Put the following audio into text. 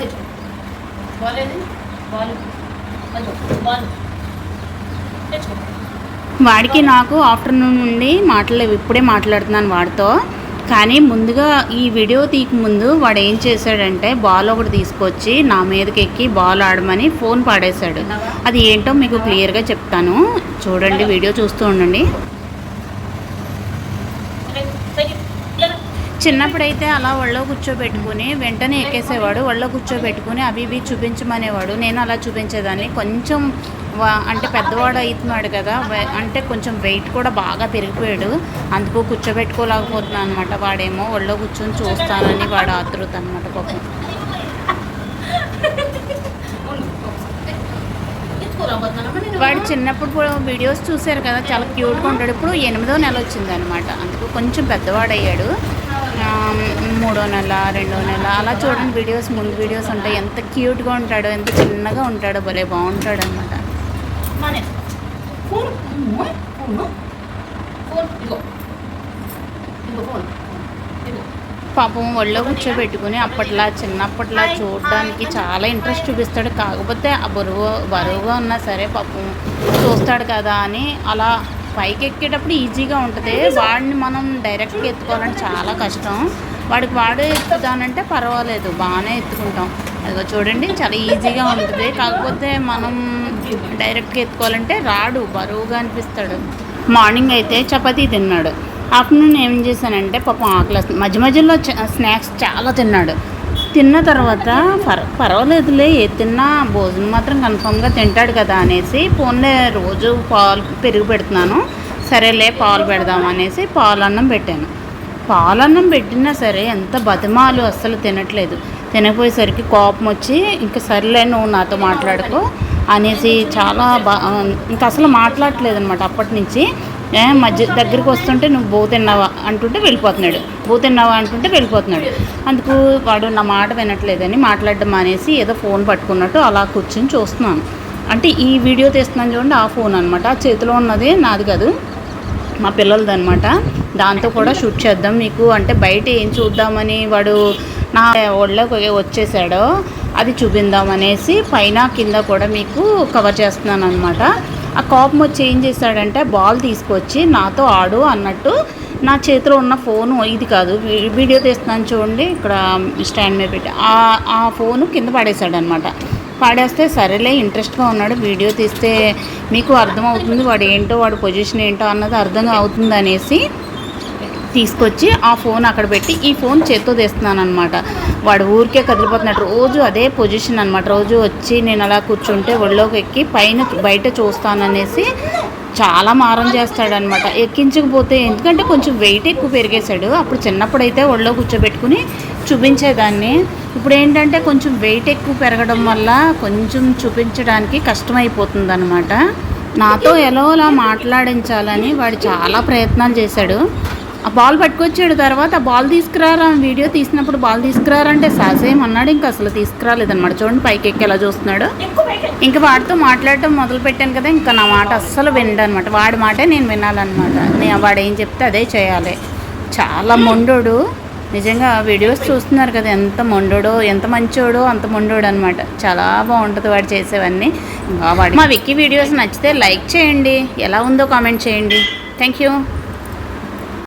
తెచ్చు బాల్ ఏది? Ball ball తెచ్చుకో వాడికి నాకు ఆఫ్టర్నూన్ నుండి మాట్లాడలేవు ఇప్పుడే మాట్లాడుతున్నాను వాడితో. కానీ ముందుగా ఈ వీడియో తీయక ముందు వాడు ఏం చేశాడంటే బాల్ ఒకటి తీసుకొచ్చి నా మీదకి ఎక్కి బాల్ ఆడమని ఫోన్ పాడేశాడు. అది ఏంటో మీకు క్లియర్గా చెప్తాను. చూడండి వీడియో చూస్తూ ఉండండి. చిన్నప్పుడైతే అలా ఒళ్ళో కూర్చోబెట్టుకుని వెంటనే ఎక్కేసేవాడు. ఒళ్ళో కూర్చోబెట్టుకుని అవి ఇవి చూపించమనేవాడు. నేను అలా చూపించేదాన్ని. కొంచెం వా- అంటే పెద్దవాడు అవుతున్నాడు కదా అంటే కొంచెం వెయిట్ కూడా బాగా పెరిగిపోయాడు. అందుకు కూర్చోబెట్టుకోలేకపోతున్నాను అనమాట వాడేమో ఒళ్ళో కూర్చొని చూస్తానని వాడు ఆతృత అనమాట పాపం. వాడు చిన్నప్పుడు కూడా వీడియోస్ చూశారు కదా చాలా క్యూట్గా ఉంటాడు. ఇప్పుడు ఎనిమిదో నెల వచ్చింది అనమాట అందుకు కొంచెం పెద్దవాడయ్యాడు. అయ్యాడు మూడో నెల రెండో నెల అలా చూడండి వీడియోస్ ముందు వీడియోస్ ఉంటాయి. ఎంత క్యూట్గా ఉంటాడో ఎంత చిన్నగా ఉంటాడో భలే బాగుంటాడు అనమాట పాపం ఒళ్ళో కూర్చోబెట్టుకుని అప్పట్లా చిన్నప్పట్లా చూడడానికి చాలా ఇంట్రెస్ట్ చూపిస్తాడు. కాకపోతే ఆ బరువు బరువుగా ఉన్నా సరే పాపం చూస్తాడు కదా అని అలా పైకి ఎక్కేటప్పుడు ఈజీగా ఉంటుంది. వాడిని మనం డైరెక్ట్గా ఎత్తుకోవాలంటే చాలా కష్టం. వాడికి వాడే ఎత్తుతానంటే పర్వాలేదు బాగానే ఎత్తుకుంటాం. అదిగో చూడండి చాలా ఈజీగా ఉంటుంది. కాకపోతే మనం డైరెక్ట్గా ఎత్తుకోవాలంటే రాడు బరువుగా అనిపిస్తాడు. మార్నింగ్ అయితే చపాతీ తిన్నాడు. ఆఫ్టర్నూన్ ఏం చేశానంటే పాపం ఆకలి వస్తుంది. మధ్య మధ్యలో చ- స్నాక్స్ చాలా తిన్నాడు. తిన్న తర్వాత పర్ పర్వాలేదులే ఏ తిన్నా భోజనం మాత్రం కన్ఫామ్గా తింటాడు కదా అనేసి పోన్లే రోజు పాలు పెరుగు పెడుతున్నాను. సరేలే పాలు పెడదాం అనేసి పాలన్నం పెట్టాను. పాలన్నం పెట్టినా సరే ఎంత బతిమాలు అస్సలు తినట్లేదు. తినకపోయేసరికి కోపం వచ్చి ఇంకా సర్లే నువ్వు నాతో మాట్లాడుకో అనేసి చాలా బా ఇంకా అసలు మాట్లాడట్లేదు అనమాట అప్పటి నుంచి. మధ్య దగ్గరికి వస్తుంటే నువ్వు బో తిన్నావా అంటుంటే వెళ్ళిపోతున్నాడు. బో తిన్నావా అంటుంటే వెళ్ళిపోతున్నాడు. అందుకు వాడు నా మాట వినట్లేదని మాట్లాడడం అనేసి ఏదో ఫోన్ పట్టుకున్నట్టు అలా కూర్చొని చూస్తున్నాను. అంటే ఈ వీడియో తీస్తున్నాను చూడండి ఆ ఫోన్ అనమాట ఆ చేతిలో ఉన్నది నాది కాదు. మా పిల్లలది అనమాట దాంతో కూడా షూట్ చేద్దాం మీకు. అంటే బయట ఏం చూద్దామని వాడు నా ఒళ్ళోకి వచ్చేసాడో అది చూపిందామనేసి పైన కింద కూడా మీకు కవర్ చేస్తున్నాను అనమాట ఆ కోపం వచ్చి ఏం చేశాడంటే బాల్ తీసుకొచ్చి నాతో ఆడు అన్నట్టు నా చేతిలో ఉన్న ఫోను ఇది కాదు వీడియో తీస్తున్నాను చూడండి ఇక్కడ స్టాండ్ మీద పెట్టి ఆ ఆ ఫోను కింద పడేశాడనమాట. పాడేస్తే సరేలే ఇంట్రెస్ట్గా ఉన్నాడు వీడియో తీస్తే మీకు అర్థమవుతుంది వాడు ఏంటో వాడు పొజిషన్ ఏంటో అన్నది అర్థం అవుతుంది అనేసి తీసుకొచ్చి ఆ ఫోన్ అక్కడ పెట్టి ఈ ఫోన్ చేత్తో తీస్తున్నాను అనమాట వాడు ఊరికే కదిలిపోతున్నాడు. రోజు అదే పొజిషన్ అనమాట రోజు వచ్చి నేను అలా కూర్చుంటే ఒళ్ళోకి ఎక్కి పైన బయట చూస్తాననేసి చాలా మారం చేస్తాడనమాట ఎక్కించకపోతే ఎందుకంటే కొంచెం వెయిట్ ఎక్కువ పెరిగేశాడు. అప్పుడు చిన్నప్పుడైతే ఒళ్ళో కూర్చోబెట్టుకుని చూపించేదాన్ని. ఇప్పుడు ఏంటంటే కొంచెం వెయిట్ ఎక్కువ పెరగడం వల్ల కొంచెం చూపించడానికి కష్టమైపోతుంది అనమాట నాతో ఎలా మాట్లాడించాలని వాడు చాలా ప్రయత్నాలు చేశాడు. ఆ బాల్ పట్టుకొచ్చాడు తర్వాత ఆ బాల్ తీసుకురారా వీడియో తీసినప్పుడు బాల్ తీసుకురారంటే సాసేం అన్నాడు ఇంకా అసలు తీసుకురాలేదన్నమాట. చూడండి పైకి ఎక్కి ఎలా చూస్తున్నాడు. ఇంకా వాడితో మాట్లాడటం మొదలు పెట్టాను కదా ఇంకా నా మాట అస్సలు వినడనమాట వాడి మాటే నేను వినాలన్నమాట. నేను వాడు ఏం చెప్తే అదే చేయాలి. చాలా మొండోడు. నిజంగా వీడియోస్ చూస్తున్నారు కదా ఎంత మొండోడో ఎంత మంచోడో అంత మొండోడు అనమాట చాలా బాగుంటుంది వాడు చేసేవన్నీ. వాడి మా విక్కీ వీడియోస్ నచ్చితే లైక్ చేయండి. ఎలా ఉందో కామెంట్ చేయండి. Thank you.